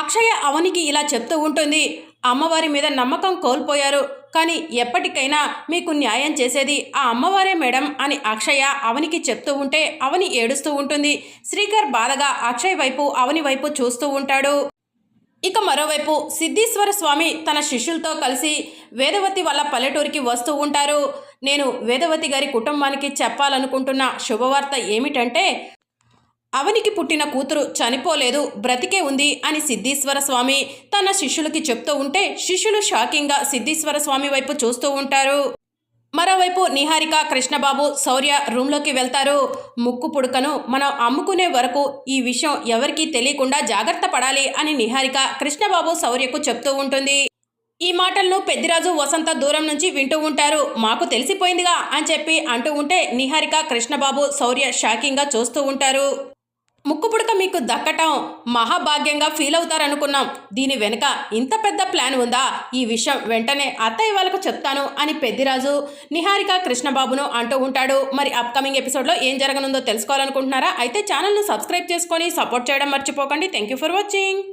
అక్షయ అవనికి ఇలా చెప్తూ ఉంటుంది. అమ్మవారి మీద నమ్మకం కోల్పోయారు. కానీ ఎప్పటికైనా మీకు న్యాయం చేసేది ఆ అమ్మవారే మేడం అని అక్షయ అవనికి చెప్తూ ఉంటే అవని ఏడుస్తూ ఉంటుంది. శ్రీకర్ బాధగా అక్షయ్ వైపు అవని వైపు చూస్తూ ఉంటాడు. ఇక మరోవైపు సిద్ధీశ్వర స్వామి తన శిష్యులతో కలిసి వేదవతి వాళ్ళ పల్లెటూరికి వస్తూ ఉంటారు. నేను వేదవతి గారి కుటుంబానికి చెప్పాలనుకుంటున్న శుభవార్త ఏమిటంటే అవనికి పుట్టిన కూతురు చనిపోలేదు బ్రతికే ఉంది అని సిద్ధీశ్వర స్వామి తన శిష్యులకి చెప్తూ ఉంటే శిష్యులు షాకింగ్గా సిద్ధీశ్వర స్వామి వైపు చూస్తూ ఉంటారు. మరోవైపు నిహారిక కృష్ణబాబు శౌర్య రూమ్లోకి వెళ్తారు. ముక్కు పుడకను మనం అమ్ముకునే వరకు ఈ విషయం ఎవరికీ తెలియకుండా జాగ్రత్త పడాలి అని నిహారిక కృష్ణబాబు శౌర్యకు చెప్తూ ఉంటుంది. ఈ మాటలను పెద్దిరాజు వసంత దూరం నుంచి వింటూ ఉంటారు. మాకు తెలిసిపోయిందిగా అని చెప్పి అంటూ ఉంటే నిహారిక కృష్ణబాబు శౌర్య షాకింగ్గా చూస్తూ ఉంటారు. ముక్కుపుడక మీకు దక్కటం మహాభాగ్యంగా ఫీల్ అవుతారనుకున్నాం. దీని వెనుక ఇంత పెద్ద ప్లాన్ ఉందా? ఈ విషయం వెంటనే అత్తయ్య వాళ్ళకు చెప్తాను అని పెద్దిరాజు నిహారిక కృష్ణబాబును అంటూ ఉంటాడు. మరి అప్కమింగ్ ఎపిసోడ్లో ఏం జరగనుందో తెలుసుకోవాలనుకుంటున్నారా? అయితే ఛానల్ను సబ్స్క్రైబ్ చేసుకొని సపోర్ట్ చేయడం మర్చిపోకండి. Thank you for watching